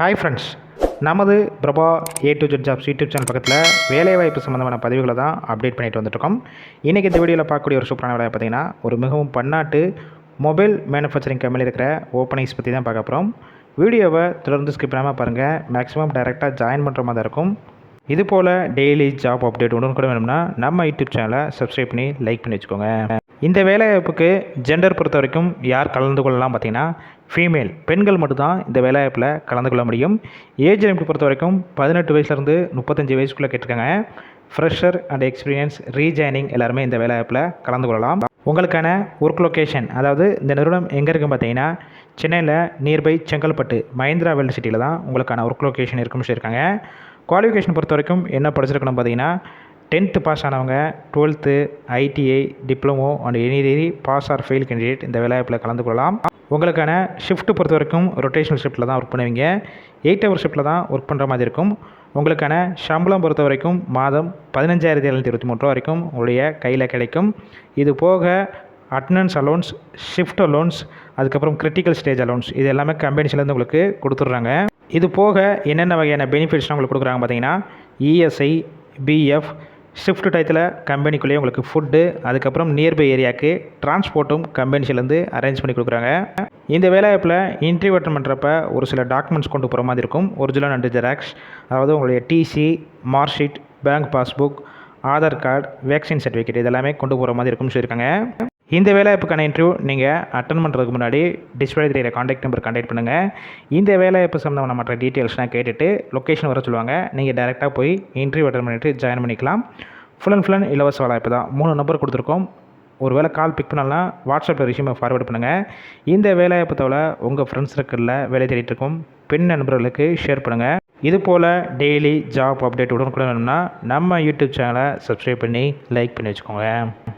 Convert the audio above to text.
Hi friends நமது Prabha A to Z jobs YouTube channel பக்கத்தில் வேலைவாய்ப்பு சம்மந்தமான பதிவுகளை தான் அப்டேட் பண்ணிட்டு வந்துட்டுருக்கோம். இன்றைக்கி இந்த வீடியோவில் பார்க்கக்கூடிய ஒரு சூப்பரான வேலையை பார்த்தீங்கன்னா ஒரு மிகவும் பன்னாட்டு மொபைல் மேனுஃபேக்சரிங் கம்பெனியில் இருக்கிற ஓப்பனிங்ஸ் பற்றி தான் பார்க்க போகிறோம் வீடியோவை தொடர்ந்து ஸ்கிப் பண்ணாமல் பாருங்கள் மேக்ஸிமம் டைரெக்டாக ஜாயின் பண்ணுற மாதிரி இருக்கும். இது போல் டெய்லி ஜாப் அப்டேட் ஒன்று கூட வேணும்னா நம்ம யூடியூப் சேனலை சப்ஸ்கிரைப் பண்ணி லைக் பண்ணி வச்சுக்கோங்க. இந்த வேலைவாய்ப்புக்கு ஜெண்டர் பொறுத்த வரைக்கும் யார் கலந்து கொள்ளலாம் பார்த்தீங்கன்னா ஃபீமேல் பெண்கள் மட்டும்தான் இந்த வேலைவாய்ப்பில் கலந்து கொள்ள முடியும். ஏஜ் லிமிட் பொறுத்த வரைக்கும் பதினெட்டு வயசுலேருந்து முப்பத்தஞ்சு வயசுக்குள்ளே கேட்டிருக்காங்க. ஃப்ரெஷர் அண்ட் எக்ஸ்பீரியன்ஸ் ரீஜாயினிங் எல்லாருமே இந்த வேலைவாய்ப்பில் கலந்து கொள்ளலாம். உங்களுக்கான ஒர்க் லொக்கேஷன் அதாவது இந்த நிறுவனம் எங்கே இருக்குன்னு பார்த்தீங்கன்னா சென்னையில் நியர்பை செங்கல்பட்டு மஹிந்திரா வேல்டு சிட்டியில் தான் உங்களுக்கான ஒர்க் லொக்கேஷன் இருக்குன்னு சொல்லியிருக்காங்க. குவாலிஃபிகேஷன் பொறுத்த வரைக்கும் என்ன படிச்சிருக்கணும் பார்த்தீங்கன்னா டென்த்து பாஸ் ஆனவங்க twelfth ITI diploma and any degree pass or fail candidate இந்த வேலைவாய்ப்பில் கலந்து கொள்ளலாம். உங்களுக்கான ஷிஃப்ட்டு பொறுத்த வரைக்கும் ரொட்டேஷனல் ஷிஃப்ட்டில் தான் ஒர்க் பண்ணுவீங்க. எயிட் ஹவர் ஷிஃப்ட்டில் தான் ஒர்க் பண்ணுற மாதிரி இருக்கும். உங்களுக்கான சம்பளம் பொறுத்த வரைக்கும் மாதம் பதினஞ்சாயிரத்தி எழுநூற்றி இருபத்தி மூணு ரூபா வரைக்கும் உங்களுடைய கையில் கிடைக்கும். இது போக அட்டண்டன்ஸ் அலோன்ஸ் ஷிஃப்ட் அலோன்ஸ் அதுக்கப்புறம் கிரிட்டிக்கல் ஸ்டேஜ் அலோன்ஸ் இது எல்லாமே கம்பெனிஸ்லேருந்து உங்களுக்கு கொடுத்துட்றாங்க. இது போக என்னென்ன வகையான பெனிஃபிட்ஸ்லாம் உங்களுக்கு கொடுக்குறாங்க பார்த்தீங்கன்னா இஎஸ்ஐ பிஎஃப் ஷிஃப்ட் டயத்தில் கம்பெனிக்குள்ளேயே உங்களுக்கு ஃபுட்டு அதுக்கப்புறம் நியர்பை ஏரியாவுக்கு டிரான்ஸ்போர்ட்டும் கம்பெனிஸ்லேருந்து அரேஞ்ச் பண்ணி கொடுக்குறாங்க. இந்த வேலைவாய்ப்பில் இன்டர்வியூ அட்டன் பண்ணுறப்ப ஒரு சில டாக்குமெண்ட்ஸ் கொண்டு போகிற மாதிரி இருக்கும். ஒரிஜினல் அண்டு ஜெராக்ஸ் அதாவது உங்களுடைய TC mark sheet bank passbook Aadhaar card vaccine certificate இதெல்லாமே கொண்டு போகிற மாதிரி இருக்கும்னு சொல்லியிருக்காங்க. இந்த வேலைவாய்ப்புக்கான இன்டர்வியூ நீங்கள் அட்டன் பண்ணுறதுக்கு முன்னாடி டிஸ்பிளே தெரியிற காண்டாக்ட் நம்பர் காண்டாக்ட் பண்ணுங்கள் இந்த வேலைவாய்ப்பு சம்மந்தமான மற்ற டீட்டெயில்ஸ்லாம் கேட்டுட்டு லொக்கேஷன் வர சொல்லுவாங்க. நீங்கள் டேரெக்டாக போய் இன்டர்வியூ அட்டன் பண்ணிவிட்டு ஜாயின் பண்ணிக்கலாம். ஃபுல் அண்ட் ஃபுல் அண்ட் இலவச வேலைவாய்ப்பு தான். மூணு நம்பர் கொடுத்துருக்கோம். ஒரு வேளை கால் பிக் பண்ணலாம் வாட்ஸ்அப்பில் ரிஷ்யூமை ஃபார்வேர்ட் பண்ணுங்கள் இந்த வேலைவாய்ப்பு தவிர உங்கள் ஃப்ரெண்ட்ஸ் சர்க்கிளில் வேலை தேடிட்டு இருக்கும். பெண் நண்பர்களுக்கு ஷேர் பண்ணுங்கள் இது போல் டெய்லி ஜாப் அப்டேட் உடனுக்குடன் வேணும்னா நம்ம யூடியூப் சேனலை சப்ஸ்கிரைப் பண்ணி லைக் பண்ணி வச்சுக்கோங்க.